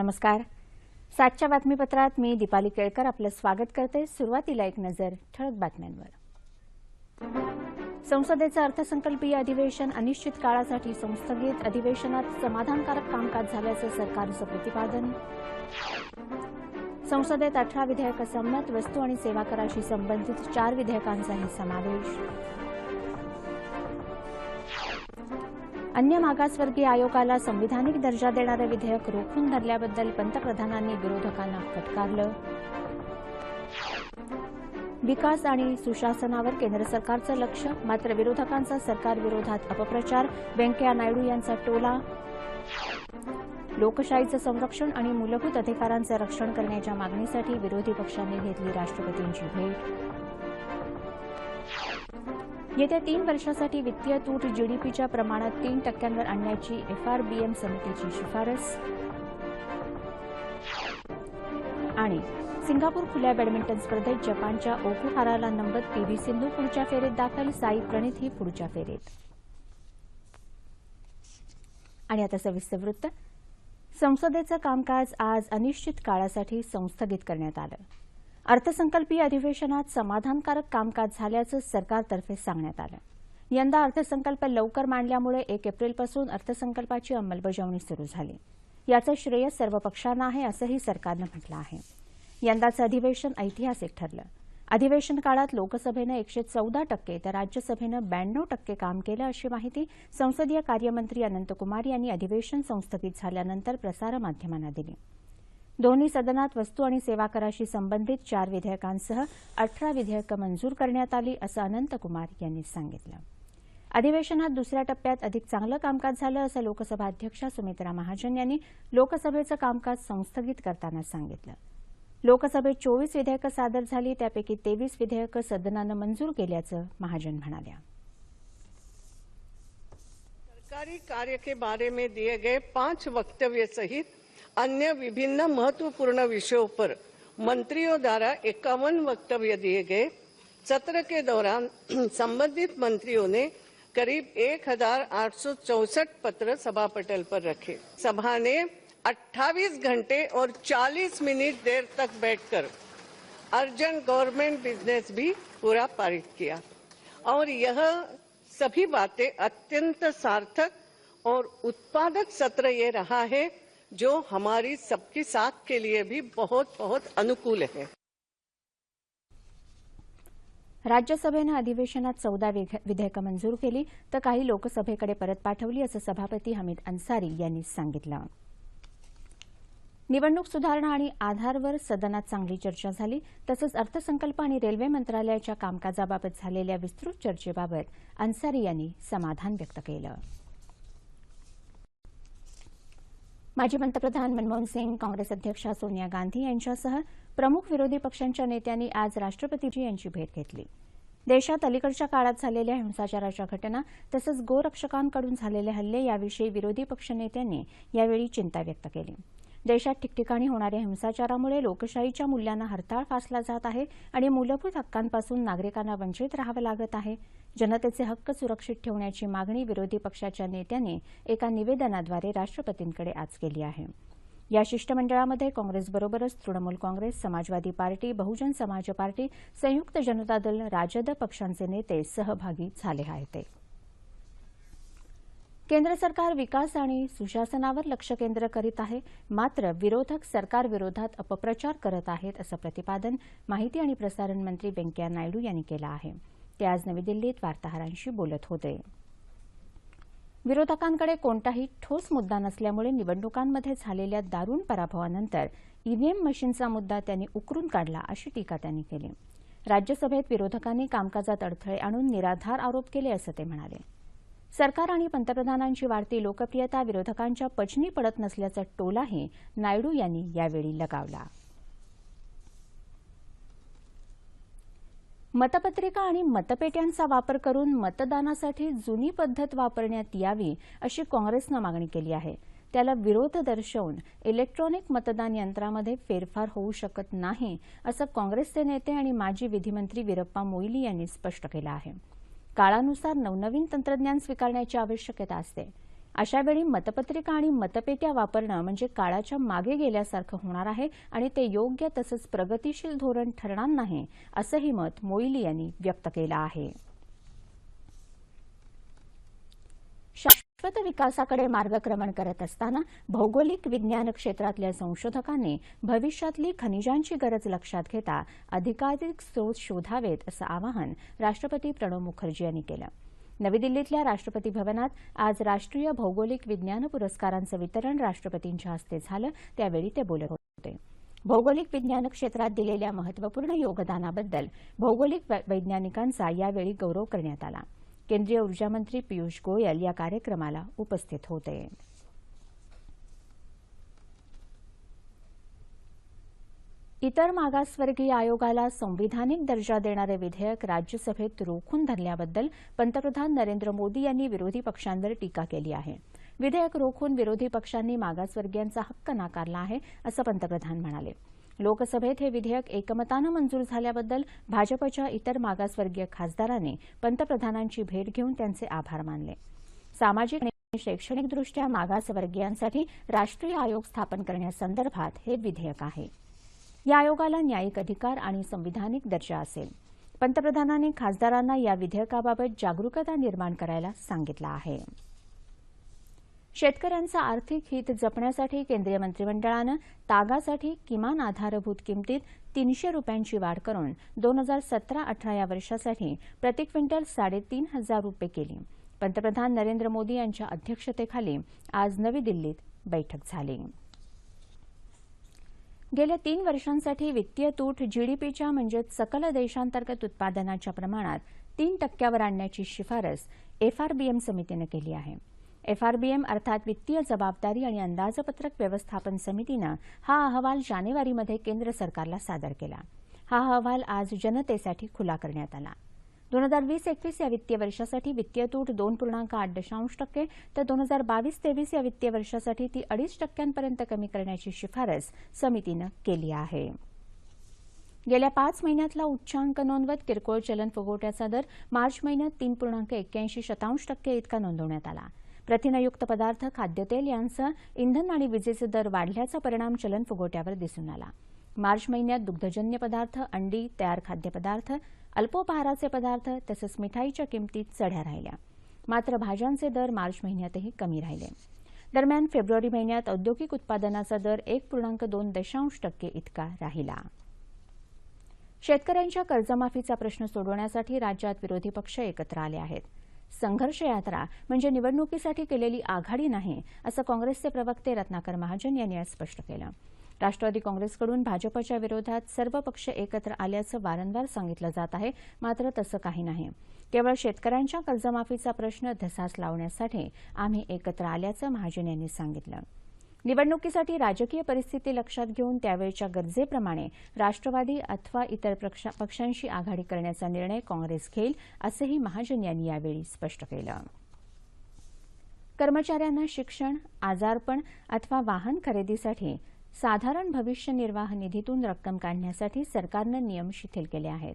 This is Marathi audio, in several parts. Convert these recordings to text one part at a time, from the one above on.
नमस्कार. सातच्या बातमीपत्रात मी दीपाली केळकर आपलं स्वागत करते. सुरुवातीला एक नजर ठळक बातम्यांवर. संसदेचं अर्थसंकल्पीय अधिवेशन अनिश्चित काळासाठी संस्थगित अधिवेशनात समाधानकारक कामकाज झाल्याचं सरकारचं प्रतिपादन. संसदेत अठरा विधेयकं संमत वस्तू आणि सेवा कराशी संबंधित चार विधेयकांचाही समावेश. अन्य मागासवर्गीय आयोगाला संविधानिक दर्जा देणारं विधेयक रोखून धरल्याबद्दल पंतप्रधानांनी विरोधकांना फटकारलं. विकास आणि सुशासनावर केंद्र सरकारचं लक्ष मात्र विरोधकांचा सरकारविरोधात अपप्रचार व्यंकय्या नायडू यांचा टोला. लोकशाहीचं संरक्षण आणि मूलभूत अधिकारांचं रक्षण करण्याच्या मागणीसाठी विरोधी पक्षांनी घेतली राष्ट्रपतींची भेट. येत्या तीन वर्षासाठी वित्तीय तूट जीडीपीच्या प्रमाणात तीन टक्क्यांवर आणण्याची एफआरबीएम समितीची शिफारस. आणि सिंगापूर खुल्या बॅडमिंटन स्पर्धेत जपानच्या ओकुहाराला नंबर पीव्ही सिंधू पुढच्या फेरीत दाखल साई प्रणित ही पुढच्या फेरीत. आणि आता सविस्तर वृत्त. संसदेचं कामकाज आज अनिश्चित काळासाठी संस्थगित करण्यात आलं. अर्थसंकल्पीय अधिवेशनात समाधानकारक कामकाज झाल्याचं सरकारतर्फे सांगण्यात आलं. यंदा अर्थसंकल्प लवकर मांडल्यामुळे एक एप्रिलपासून अर्थसंकल्पाची अंमलबजावणी सुरू झाली. याचं श्रेय सर्व पक्षांना आहे असंही सरकारनं म्हटलं आहे. यंदाचं अधिवेशन ऐतिहासिक ठरलं. अधिवेशन काळात लोकसभेनं एकशे चौदा टक्के तर राज्यसभेनं ब्याण्णव टक्के काम केलं अशी माहिती संसदीय कार्यमंत्री अनंतकुमार यांनी अधिवेशन संस्थगित झाल्यानंतर प्रसारमाध्यमांना दिली. दोन्ही सदनात वस्तू आणि सेवा कराशी संबंधित चार विधेयकांसह अठरा विधेयकं मंजूर करण्यात आली असं अनंतकुमार यांनी सांगितलं. अधिवेशनात दुसऱ्या टप्प्यात अधिक चांगलं कामकाज झालं असं लोकसभा अध्यक्षा सुमित्रा महाजन यांनी लोकसभेचं कामकाज संस्थगित करताना सांगितलं. लोकसभेत चोवीस विधेयकं सादर झाली त्यापैकी तेवीस विधेयकं सदनानं मंजूर केल्याचं महाजन म्हणाल्या. सरकारी कार्य के बारे में दिए गए पाँच वक्तव्य सहित अन्य विभिन्न महत्वपूर्ण विषयों पर मंत्रियों द्वारा इक्यावन वक्तव्य दिए गए। सत्र के दौरान संबंधित मंत्रियों ने करीब एक हज़ार आठ सौ चौसठ पत्र सभा पटल पर रखे। सभा ने 28 घंटे और 40 मिनट देर तक बैठकर अर्जेंट गवर्नमेंट बिज़नेस भी पूरा पारित किया। और यह सभी बातें अत्यंत सार्थक और उत्पादक सत्र ये रहा है जो हमारी सबकी साथ के लिए भी बहुत बहुत अनुकूल है। राज्यसभेनं अधिवेशनात चौदा विधेयकं मंजूर केली तर काही लोकसभेकडे परत पाठवली असं सभापती हमीद अन्सारी यांनी सांगितलं. निवडणूक सुधारणा आणि आधारवर सदनात चांगली चर्चा झाली. तसंच अर्थसंकल्प आणि रेल्वे मंत्रालयाच्या कामकाजाबाबत झालेल्या विस्तृत चर्चेबाबत अन्सारी यांनी समाधान व्यक्त केलं. माजी पंतप्रधान मनमोहन सिंग काँग्रेस अध्यक्षा सोनिया गांधी यांच्यासह प्रमुख विरोधी पक्षांच्या नेत्यांनी आज राष्ट्रपतीजी यांची भेट घेतली. देशात अलीकडच्या काळात झालेल्या हिंसाचाराच्या घटना तसंच गोरक्षकांकडून झालेले हल्ले याविषयी विरोधी पक्षनेत्यांनी यावेळी चिंता व्यक्त केली. देशात ठिकठिकाणी होणाऱ्या हिंसाचारामुळे लोकशाहीच्या मूल्यांना हरताळ फासला जात आहे आणि मूलभूत हक्कांपासून नागरिकांना वंचित राहावं लागत आहे. जनतेचे हक्क सुरक्षित ठेवण्याची मागणी विरोधी पक्षाच्या नेत्यांनी एका निवेदनाद्वारे राष्ट्रपतींकडे आज केली आहे. या शिष्टमंडळामध्ये काँग्रेसबरोबरच तृणमूल काँग्रेस समाजवादी पार्टी बहुजन समाज पार्टी संयुक्त जनता दल राजद पक्षांचे नेते सहभागी झाले आहेत. केंद्र सरकार विकास आणि सुशासनावर लक्ष केंद्र करीत आहे. मात्र विरोधक सरकारविरोधात अपप्रचार करत आहेत असं प्रतिपादन माहिती आणि प्रसारण मंत्री व्यंकय्या नायडू यांनी केलं आहे. ते आज नवी दिल्लीत वार्ताहरांशी बोलत होते. विरोधकांकडे कोणताही ठोस मुद्दा नसल्यामुळे निवडणुकांमध्ये झालेल्या दारुण पराभवानंतर ईव्हीएम मशीनचा मुद्दा त्यांनी उकरून काढला अशी टीका त्यांनी केली. राज्यसभेत विरोधकांनी कामकाजात अडथळे आणून निराधार आरोप केले असं ते म्हणाले. सरकार आणि पंतप्रधानांची वाढती लोकप्रियता विरोधकांच्या पचनी पडत नसल्याचा टोलाही नायडू यांनी यावेळी लगावला. मतपत्रिका आणि मतपेट्यांचा वापर करून मतदानासाठी जुनी पद्धत वापरण्यात यावी अशी काँग्रेसनं मागणी केली आहे. त्याला विरोध दर्शवून इलेक्ट्रॉनिक मतदान यंत्रामध्ये फेरफार होऊ शकत नाही असं काँग्रेसचे नेते आणि माजी विधिमंत्री वीरप्पा मोईली यांनी स्पष्ट केलं आहे. काळानुसार नवनवीन तंत्रज्ञान स्वीकारण्याची आवश्यकता असते. अशावेळी मतपत्रिका आणि मतपेट्या वापरणं म्हणजे काळाच्या मागे गेल्यासारखं होणार आहे आणि ते योग्य तसंच प्रगतीशील धोरण ठरणार नाही असंही मत मोईली यांनी व्यक्त केलं आहे. शाश्वत विकासाकडे मार्गक्रमण करत असताना भौगोलिक विज्ञान क्षेत्रातल्या संशोधकांनी भविष्यातली खनिजांची गरज लक्षात घेता अधिकाधिक स्रोत शोधावेत असं आवाहन राष्ट्रपती प्रणव मुखर्जी यांनी केलं. नवी दिल्लीतल्या राष्ट्रपती भवनात आज राष्ट्रीय भौगोलिक विज्ञान पुरस्कारांचं वितरण राष्ट्रपतींच्या हस्ते झालं. त्यावेळी ते बोलत होते. भौगोलिक विज्ञान क्षेत्रात दिलेल्या महत्त्वपूर्ण योगदानाबद्दल भौगोलिक वैज्ञानिकांचा यावेळी गौरव करण्यात आला. केंद्रीय ऊर्जामंत्री पियुष गोयल या कार्यक्रमाला उपस्थित होते. इतर मागासवर्गीय आयोगाला संविधानिक दर्जा देणारे विधेयक राज्यसभेत रोखून धरल्याबद्दल पंतप्रधान नरेंद्र मोदी यांनी विरोधी पक्षांवर टीका केली आहे. विधेयक रोखून विरोधी पक्षांनी मागासवर्गीयांचा हक्क नाकारला आहे असं पंतप्रधान म्हणाले. लोकसभेत हे विधेयक एकमतानं मंजूर झाल्याबद्दल भाजपच्या इतर मागासवर्गीय खासदारांनी पंतप्रधानांची भेट घेऊन त्यांचे आभार मानले. सामाजिक आणि शैक्षणिकदृष्ट्या मागासवर्गीयांसाठी राष्ट्रीय आयोग स्थापन करण्यासंदर्भात हे विधेयक आहे. या आयोगाला न्यायिक अधिकार आणि संविधानिक दर्जा असेल. पंतप्रधानांनी खासदारांना या विधेयकाबाबत जागरूकता निर्माण करायला सांगितलं आहे. शेतकऱ्यांचं आर्थिक हित जपण्यासाठी केंद्रीय मंत्रिमंडळानं तागासाठी किमान आधारभूत किमतीत तीनशे रुपयांची वाढ करून दोन हजार सतरा अठरा या वर्षासाठी प्रति क्विंटल साडेतीन हजार रुपये केली. पंतप्रधान नरेंद्र मोदी यांच्या अध्यक्षतेखाली आज नवी दिल्लीत बैठक झाली. गेल्या तीन वर्षांसाठी वित्तीय तूट जीडीपीच्या म्हणजेच सकल देशांतर्गत उत्पादनाच्या प्रमाणात तीन टक्क्यावर आणण्याची शिफारस एफआरबीएम समितीनं केली आहे. एफआरबीएम अर्थात वित्तीय जबाबदारी आणि अंदाजपत्रक व्यवस्थापन समितीनं हा अहवाल जानेवारीमध्ये केंद्र सरकारला सादर केला. हा अहवाल आज जनतेसाठी खुला करण्यात आला. दोन हजार वीस एकवीस या वित्तीय वर्षासाठी वित्तीय तूट दोन पूर्णांक आठ दशांश टक्के तर दोन हजार बावीस तेवीस या वित्तीय वर्षासाठी ती अडीच टक्क्यांपर्यंत कमी करण्याची शिफारस समितीनं केली आहे. गेल्या पाच महिन्यातला उच्चांक नोंदवत किरकोळ चलन फुगवट्याचा दर मार्च महिन्यात तीन पूर्णांक एक्क्याऐंशी शतांश टक्के इतका नोंदवण्यात आला. प्रथिनयुक्त पदार्थ खाद्यतेल यांचं इंधन आणि विजेचे दर वाढल्याचा परिणाम चलन फुगवट्यावर दिसून आला. मार्च महिन्यात दुग्धजन्य पदार्थ अंडी तयार खाद्यपदार्थ अल्पोपहाराचे पदार्थ तसंच मिठाईच्या किमतीत चढ्या राहिल्या. मात्र भाज्यांचे दर मार्च महिन्यातही कमी राहिले. दरम्यान फेब्रुवारी महिन्यात औद्योगिक उत्पादनाचा दर एक पूर्णांक दोन दशांश टक्के इतका राहिला. शेतकऱ्यांच्या कर्जमाफीचा प्रश्न सोडवण्यासाठी राज्यात विरोधी पक्ष एकत्र आले आहेत. संघर्ष यात्रा म्हणजे निवडणुकीसाठी केलेली आघाडी नाही असं काँग्रेसचे प्रवक्ते रत्नाकर महाजन यांनी आज स्पष्ट केलं. राष्ट्रवादी काँग्रेसकडून भाजपच्या विरोधात सर्व पक्ष एकत्र आल्याचं वारंवार सांगितलं जात आहे मात्र तसं काही नाही. केवळ शेतकऱ्यांच्या कर्जमाफीचा प्रश्न धसास लावण्यासाठी आम्ही एकत्र आल्याचं महाजन यांनी सांगितलं. निवडणुकीसाठी राजकीय परिस्थिती लक्षात घेऊन त्यावेळच्या गरजेप्रमाणे राष्ट्रवादी अथवा इतर पक्षांशी आघाडी करण्याचा निर्णय काँग्रेस घेईल असंही महाजन यांनी यावेळी स्पष्ट केलं. कर्मचाऱ्यांना शिक्षण आजारपण अथवा वाहन खरेदीसाठी साधारण भविष्य निर्वाह निधीतून रक्कम काढण्यासाठी सरकारनं नियम शिथिल केले आहेत.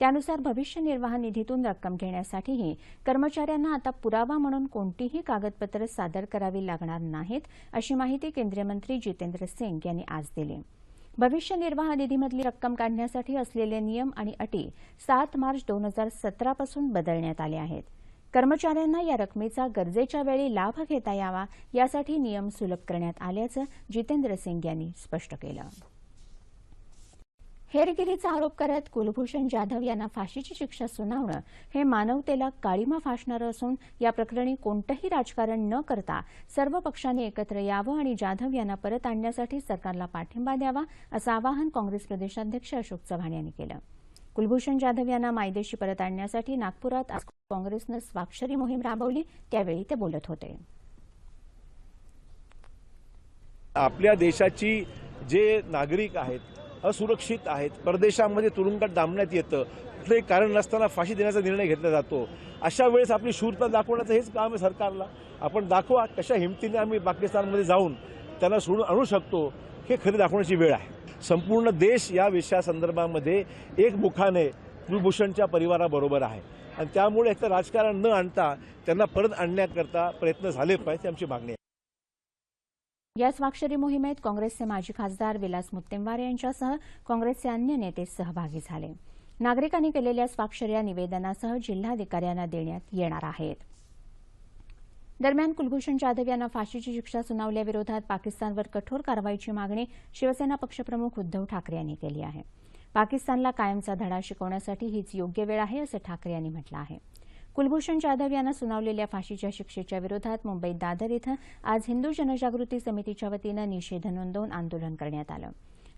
त्यानुसार भविष्य निर्वाह निधीतून रक्कम घेण्यासाठीही कर्मचाऱ्यांना आता पुरावा म्हणून कोणतीही कागदपत्र सादर करावी लागणार नाहीत अशी माहिती केंद्रीय मंत्री जितेंद्र सिंग यांनी आज दिली. भविष्य निर्वाह निधीमधली रक्कम काढण्यासाठी असलेले नियम आणि अटी सात मार्च दोन हजार सतरापासून बदलण्यात आले आहेत. कर्मचाऱ्यांना या रकमेचा गरजेच्या वेळी लाभ घेता यावा यासाठी नियम सुलभ करण्यात आल्याचं जितेंद्र सिंग यांनी स्पष्ट केलं. हेरगिरीचा आरोप करत कुलभूषण जाधव यांना फाशीची शिक्षा सुनावणं हे मानवतेला काळीमा फासणारं असून या प्रकरणी कोणतंही राजकारण न करता सर्व पक्षांनी एकत्र यावं आणि जाधव यांना परत आणण्यासाठी सरकारला पाठिंबा द्यावा असं आवाहन काँग्रेस प्रदेशाध्यक्ष अशोक चव्हाण यांनी केलं. कुलभूषण जाधव यांना मायदेशी परत आणण्यासाठी नागपुरात आज काँग्रेसनं स्वाक्षरी मोहीम राबवली त्यावेळी ते बोलत होते. आपल्या देशाची जे नागरिक आहेत असुरक्षित आहेत. परदेशामध्ये तुरुंगात डांबण्यात येतं. कुठलंही कारण नसताना फाशी देण्याचा निर्णय घेतला जातो. अशा वेळेस आपली शूरता दाखवण्याचं हेच काम आहे सरकारला. आपण दाखवा कशा हिमतीने आम्ही पाकिस्तानमध्ये जाऊन त्यांना सोडून आणू शकतो हे खरी दाखवण्याची वेळ आहे. संपूर्ण देश या विषयासंदर्भामध्ये एकमुखाने कुलभूषणच्या परिवाराबरोबर आहे. आणि त्यामुळे एकतर राजकारण न आणता त्यांना परत आणण्याकरता प्रयत्न झाले पाहिजे आमची मागणी आहे. या स्वाक्षरी मोहिमेत काँग्रेसचे माजी खासदार विलास मुत्तेमवार यांच्यासह काँग्रेसचे अन्य नेते सहभागी झाले. नागरिकांनी केलेल्या स्वाक्षऱ्या निवेदनासह जिल्हाधिकाऱ्यांना देण्यात येणार आहेत. दरम्यान कुलभूषण जाधव यांना फाशीची शिक्षा सुनावल्याविरोधात पाकिस्तानवर कठोर कारवाईची मागणी शिवसेना पक्षप्रमुख उद्धव ठाकरे यांनी केली आहे. पाकिस्तानला कायमचा धडा शिकवण्यासाठी हीच योग्य वेळ आहे असं ठाकरे यांनी म्हटलं आहे. कुलभूषण जाधव यांना सुनावलेल्या फाशीच्या शिक्षेच्या विरोधात मुंबईत दादर इथं आज हिंदू जनजागृती समितीच्या वतीनं निषेध नोंदवून आंदोलन करण्यात आलं.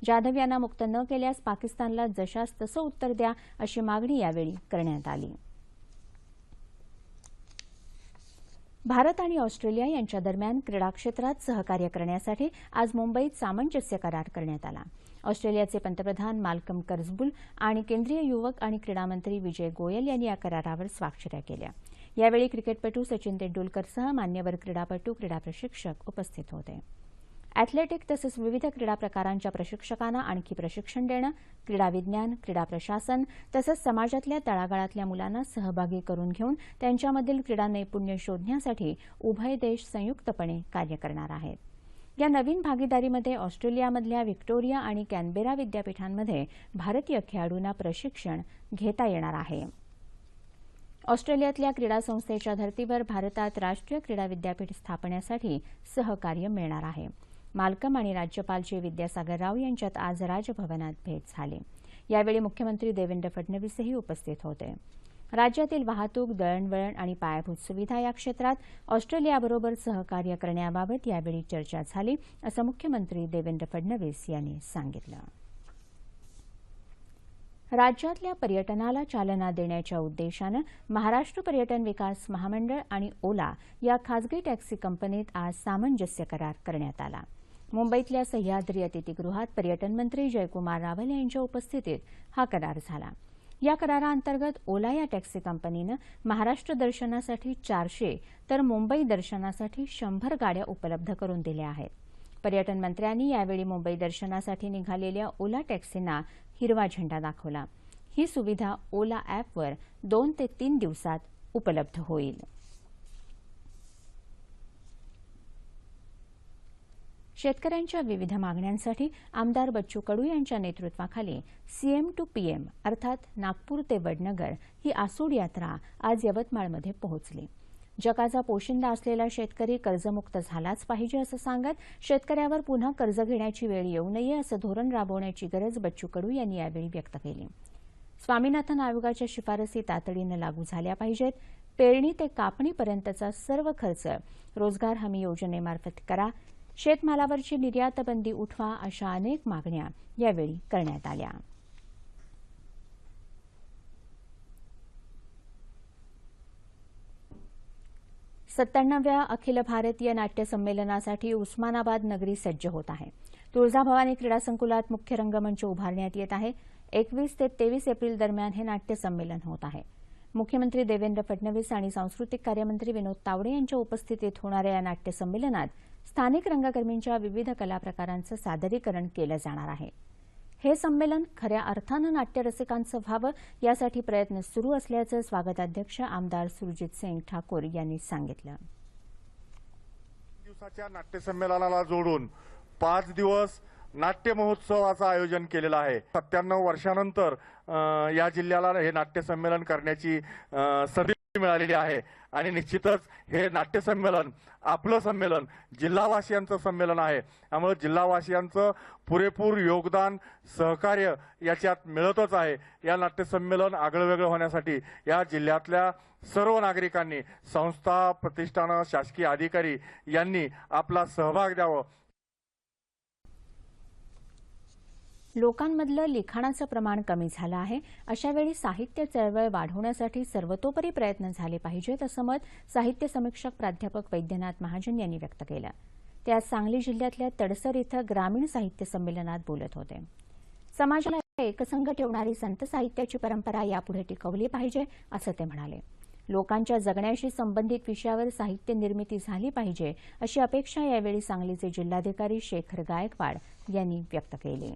जाधव यांना मुक्त न केल्यास पाकिस्तानला जशास तसं उत्तर द्या अशी मागणी यावेळी करण्यात आली. भारत आणि ऑस्ट्रेलिया यांच्या दरम्यान क्रीडा क्षेत्रात सहकार्य करण्यासाठी आज मुंबईत सामंजस्य करार करण्यात आला. ऑस्ट्रेलियाचे पंतप्रधान माल्कम कर्जबुल आणि केंद्रीय युवक आणि क्रीडामंत्री विजय गोयल यांनी या करारावर स्वाक्षऱ्या केल्या. यावेळी क्रिकेटपटू सचिन तेंडुलकरसह मान्यवर क्रीडापटू क्रीडा प्रशिक्षक उपस्थित होते. अॅथलेटिक तसंच विविध क्रीडा प्रकारांच्या प्रशिक्षकांना आणखी प्रशिक्षण देणं क्रीडा विज्ञान क्रीडा प्रशासन तसंच समाजातल्या तळागाळातल्या मुलांना सहभागी करून घेऊन त्यांच्यामधील क्रीडा नैपुण्य शोधण्यासाठी उभय देश संयुक्तपणे कार्य करणार आहेत. या नवीन भागीदारीमध्ये ऑस्ट्रेलियामधल्या व्हिक्टोरिया आणि कॅनबेरा विद्यापीठांमध्ये भारतीय खेळाडूंना प्रशिक्षण घेता येणार आहे. ऑस्ट्रेलियातल्या क्रीडा संस्थेच्या धर्तीवर भारतात राष्ट्रीय क्रीडा विद्यापीठ स्थापण्यासाठी सहकार्य मिळणार आहे. मालकम आणि राज्यपाल जे विद्यासागर राव यांच्यात आज राजभवनात भेट झाली. यावेळी मुख्यमंत्री देवेंद्र फडणवीसही उपस्थित होते. राज्यातील वाहतूक दळणवळण आणि पायाभूत सुविधा या क्षेत्रात ऑस्ट्रेलियाबरोबर सहकार्य करण्याबाबत यावेळी चर्चा झाली असं मुख्यमंत्री देवेंद्र फडणवीस यांनी सांगितलं. राज्यातल्या पर्यटनाला चालना देण्याच्या उद्देशानं महाराष्ट्र पर्यटन विकास महामंडळ आणि ओला या खासगी टॅक्सी कंपनीत आज सामंजस्य करार करण्यात आला. मुंबईतल्या सह्याद्री अतिथीगृहात पर्यटन मंत्री जयकुमार रावल यांच्या उपस्थितीत हा करार झाला. या कराराअंतर्गत ओला या टॅक्सी कंपनीनं महाराष्ट्र दर्शनासाठी चारशे तर मुंबई दर्शनासाठी शंभर गाड्या उपलब्ध करून दिल्या आहेत. पर्यटन मंत्र्यांनी यावेळी मुंबई दर्शनासाठी निघालेल्या ओला टॅक्सींना हिरवा झेंडा दाखवला. ही सुविधा ओला अॅपवर दोन ते तीन दिवसात उपलब्ध होईल. शेतकऱ्यांच्या विविध मागण्यांसाठी आमदार बच्चू कडू यांच्या नेतृत्वाखाली सीएम टू पीएम अर्थात नागपूर ते वडनगर ही आसूड यात्रा आज यवतमाळमध्ये पोहोचली. जगाचा पोशिंदा असलेला शेतकरी कर्जमुक्त झालाच पाहिजे असं सांगत शेतकऱ्यावर पुन्हा कर्ज घेण्याची वेळ येऊ नये असं धोरण राबवण्याची गरज बच्चू कडू यांनी यावेळी व्यक्त केली. स्वामीनाथन आयोगाच्या शिफारसी तातडीनं लागू झाल्या पाहिजेत. पेरणी ते कापणीपर्यंतचा सर्व खर्च रोजगार हमी योजनेमार्फत करा. शेतमालावरची निर्यात बंदी उठवा अशा अनेक मागण्या यावेळी करण्यात आल्या. सत्त्याण्णव्या अखिल भारतीय नाट्य संमेलनासाठी उस्मानाबाद नगरी सज्ज होत आहे. तुळजाभवानी क्रीडा संकुलात मुख्य रंगमंच उभारण्यात येत आहे. एकवीस ते तेवीस एप्रिल दरम्यान हे नाट्य संमेलन होत आहे. मुख्यमंत्री देवेंद्र फडणवीस आणि सांस्कृतिक कार्यमंत्री विनोद तावडे यांच्या उपस्थितीत होणाऱ्या या नाट्य संमेलनात स्थानिक रंगकर्मींच्या विविध कलाप्रकारांचं सादरीकरण केलं जाणार आहे. हे संमेलन खऱ्या अर्थानं नाट्यरसिकांचं व्हावं यासाठी प्रयत्न सुरू असल्याचं स्वागताध्यक्ष आमदार सुरजित सिंग ठाकूर यांनी सांगितलं. दिवसाच्या नाट्य संमेलनाला जोडून पाच दिवस नाट्य महोत्सवाचं आयोजन केलेलं आहे. सत्त्याण्णव वर्षानंतर अं, या जिल्ह्याला हे नाट्य संमेलन करण्याची संधी मिळालेली आहे. आणि निश्चितच हे नाट्य संमेलन आपलं संमेलन जिल्हावासियांचं संमेलन आहे. त्यामुळे जिल्हावासियांचं पुरेपूर योगदान सहकार्य याच्यात मिळतच आहे. या नाट्य संमेलन आगळंवेगळं होण्यासाठी या जिल्ह्यातल्या सर्व नागरिकांनी संस्था प्रतिष्ठानं शासकीय अधिकारी यांनी आपला सहभाग द्यावं. लोकांमधलं लिखाणाचं प्रमाण कमी झालं आहे. अशावेळी साहित्य चळवळ वाढवण्यासाठी सर्वतोपरी प्रयत्न झाले पाहिजेत असं मत साहित्य समीक्षक प्राध्यापक वैद्यनाथ महाजन यांनी व्यक्त केलं. ते आज सांगली जिल्ह्यातल्या तडसर इथं ग्रामीण साहित्य संमेलनात बोलत होते. समाजाला एकसंघ ठेवणारी संत साहित्याची परंपरा यापुढे टिकवली पाहिजे असं ते म्हणाले. लोकांच्या जगण्याशी संबंधित विषयावर साहित्य निर्मिती झाली पाहिजे अशी अपेक्षा यावेळी सांगलीचे जिल्हाधिकारी शेखर गायकवाड यांनी व्यक्त केली.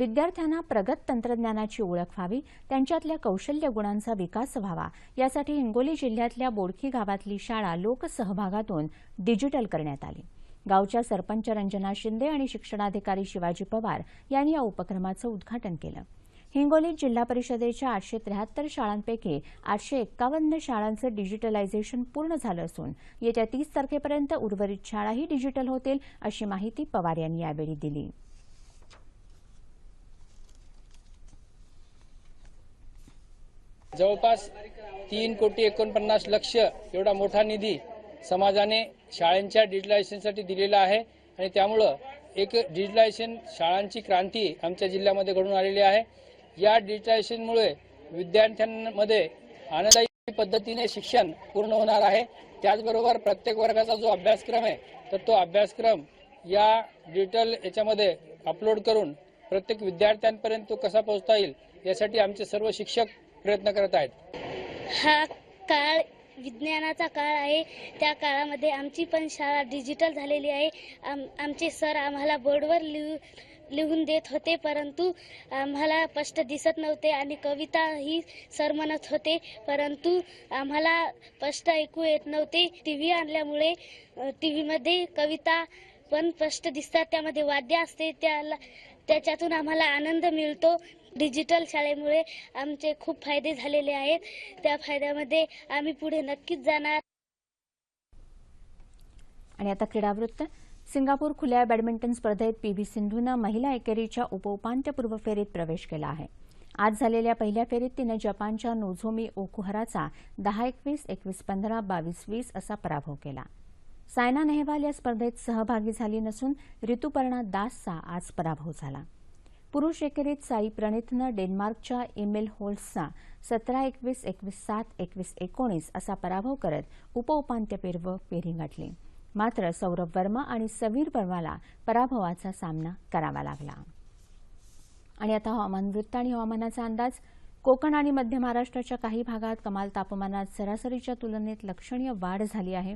विद्यार्थ्यांना प्रगत तंत्रज्ञानाची ओळख व्हावी त्यांच्यातल्या कौशल्य गुणांचा विकास व्हावा. यासाठी हिंगोली जिल्ह्यातल्या बोडखी गावातली शाळा लोकसहभागातून डिजिटल करण्यात आली. गावच्या सरपंच रंजना शिंदे आणि शिक्षणाधिकारी शिवाजी पवार यांनी या उपक्रमाचं उद्घाटन केलं. हिंगोलीत जिल्हा परिषदेच्या आठशे त्र्याहत्तर शाळांपैकी आठशे एक्कावन्न शाळांचं डिजिटलायझेशन पूर्ण झालं असून येत्या तीस तारखेपर्यंत उर्वरित शाळाही डिजिटल होतील अशी माहिती पवार यांनी यावेळी दिली. जवळपास तीन कोटी एकोणपन्नास लक्ष एवढा मोठा निधी समाजाने शाळांच्या डिजिटलायझेशनसाठी दिलेला आहे. आणि त्यामुळं एक डिजिटलायझेशन शाळांची क्रांती आमच्या जिल्ह्यामध्ये घडून आलेली आहे. या डिजिटलायझेशनमुळे विद्यार्थ्यांमध्ये आनंदायी पद्धतीने शिक्षण पूर्ण होणार आहे. त्याचबरोबर प्रत्येक वर्गाचा जो अभ्यासक्रम आहे तर तो अभ्यासक्रम या डिजिटल याच्यामध्ये अपलोड करून प्रत्येक विद्यार्थ्यांपर्यंत तो कसा पोहोचता येईल यासाठी आमचे सर्व शिक्षक प्रयत्न करत आहेत. हा काळ विज्ञानाचा काळ आहे. त्या काळामध्ये आमची पण शाळा डिजिटल झालेली आहे. आम आमचे सर आम्हाला बोर्डवर लिहू लिहून देत होते परंतु आम्हाला स्पष्ट दिसत नव्हते आणि कविता ही सर म्हणत होते. परंतु आम्हाला स्पष्ट ऐकू येत नव्हते. टी व्ही आणल्यामुळे टी व्हीमध्ये कविता पण स्पष्ट दिसतात. त्यामध्ये वाद्य असते. त्याला त्याच्यातून आम्हाला आनंद मिळतो. डिजिटल शाळेमुळे आमचे खूप फायदे झालेले आहेत. त्या फायद्यामध्ये आम्ही पुढे नक्कीच जाणार. आणि आता क्रीडावृत्त. सिंगापूर खुल्या बॅडमिंटन स्पर्धेत पी व्ही सिंधूनं महिला एकेरीच्या उपउपांत्यपूर्व फेरीत प्रवेश केला आहे. आज झालेल्या पहिल्या फेरीत तिनं जपानच्या नोझोमी ओकुहराचा दहा एकवीस एकवीस पंधरा बावीस वीस असा पराभव केला. सायना नेहवाल या स्पर्धेत सहभागी झाली नसून ऋतुपर्णा दासचा आज पराभव झाला. पुरुष एकेरीत साई प्रणितनं डेन्मार्कच्या इमेल होल्सचा सतरा एकवीस एकवीस सात एकवीस एकोणीस असा पराभव करत उपउपांत्यपूर्व फेरी गाठली. मात्र सौरभ वर्मा आणि समीर वर्माला पराभवाचा सामना करावा लागला. आणि आता हवामान वृत्त आणि हवामानाचा अंदाज. कोकण आणि मध्य महाराष्ट्राच्या काही भागात कमाल तापमानात सरासरीच्या तुलनेत लक्षणीय वाढ झाली आहे.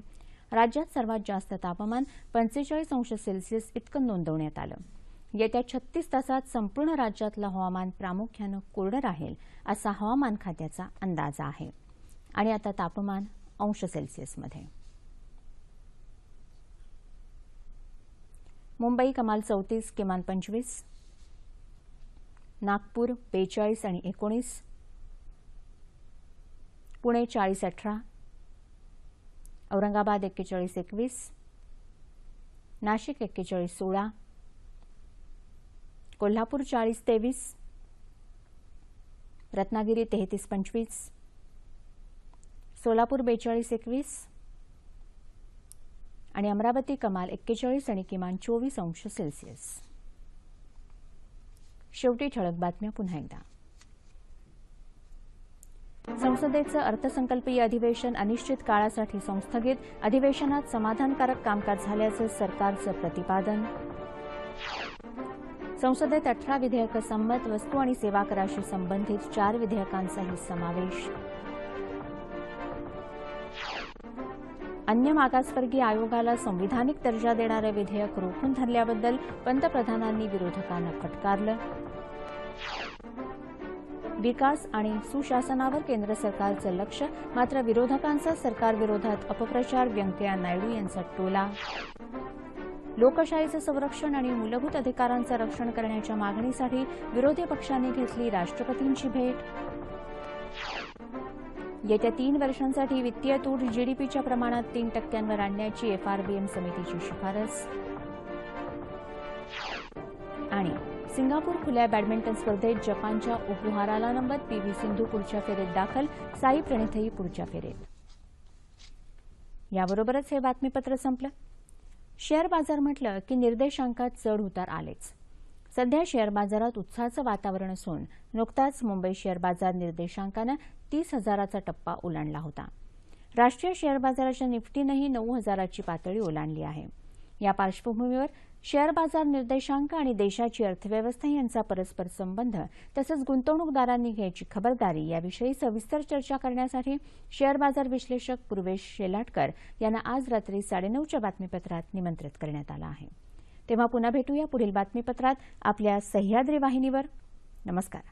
राज्यात सर्वात जास्त तापमान पंचेचाळीस अंश सेल्सिअस इतकं नोंदवण्यात आलं. येत्या छत्तीस तासात संपूर्ण राज्यातलं हवामान प्रामुख्यानं कोरडं राहील असा हवामान खात्याचा अंदाज आहे. आणि आता तापमान अंश सेल्सिअसमध्ये. मुंबई कमाल चौतीस किमान पंचवीस नागपूर बेचाळीस आणि एकोणीस पुणे चाळीस अठरा औरंगाबाद एक्केचाळीस एकवीस नाशिक एक्केचाळीस सोळा कोल्हापूर चाळीस तेवीस रत्नागिरी तेहतीस पंचवीस सोलापूर बेचाळीस एकवीस आणि अमरावती कमाल एक्केचाळीस आणि किमान चोवीस अंश सेल्सिअस. शेवटी ठळक बातम्या पुन्हा एकदा. संसदेचं अर्थसंकल्पीय अधिवेशन अनिश्चित काळासाठी संस्थगित अधिवेशनात समाधानकारक कामकाज झाल्याचं सरकारचं प्रतिपादन संसदेत अठरा विधेयकं संमत वस्तू आणि सेवा कराशी संबंधित चार विधेयकांचाही समावेश. अन्य मागासवर्गीय आयोगाला संविधानिक दर्जा देणारं विधेयक रोखून धरल्याबद्दल पंतप्रधानांनी विरोधकांना फटकारलं. विकास आणि सुशासनावर केंद्र सरकारचं लक्ष मात्र विरोधकांचा सरकारविरोधात अपप्रचार व्यंकय्या नायडू यांचा टोला. लोकशाहीचं संरक्षण आणि मूलभूत अधिकारांचं रक्षण करण्याच्या मागणीसाठी विरोधी पक्षांनी घेतली राष्ट्रपतींची भेट. येत्या तीन वर्षांसाठी वित्तीय तूट जीडीपीच्या प्रमाणात तीन टक्क्यांवर आणण्याची एफआरबीएम समितीची शिफारस. आणि सिंगापूर खुल्या बॅडमिंटन स्पर्धेत जपानच्या उपहाराला नंबर पी व्ही सिंधू पुढच्या फेरीत दाखल साई प्रणितही पुढच्या फेरीत. याबरोबरच हे बातमीपत्र संपलं. शेअर बाजार म्हटलं की निर्देशांकात चढ उतार आलेच. सध्या शेअर बाजारात उत्साहाचं वातावरण असून नुकताच मुंबई शेअर बाजार निर्देशांकानं तीस हजाराचा टप्पा ओलांडला होता. राष्ट्रीय शेअर बाजाराच्या निफ्टीनंही नऊ हजाराची पातळी ओलांडली आहे. या पार्श्वभूमीवर शेअर बाजार निर्देशांक आणि देशाची अर्थव्यवस्था यांचा परस्पर संबंध तसंच गुंतवणूकदारांनी घ्यायची खबरदारी याविषयी सविस्तर चर्चा करण्यासाठी शेअर बाजार विश्लेषक पूर्वेश शेलाटकर यांना आज रात्री साडेनऊच्या बातमीपत्रात निमंत्रित करण्यात आलं आहे. तेव्हा पुन्हा भेटूया पुढील बातमीपत्रात आपल्या सह्याद्री वाहिनीवर. नमस्कार.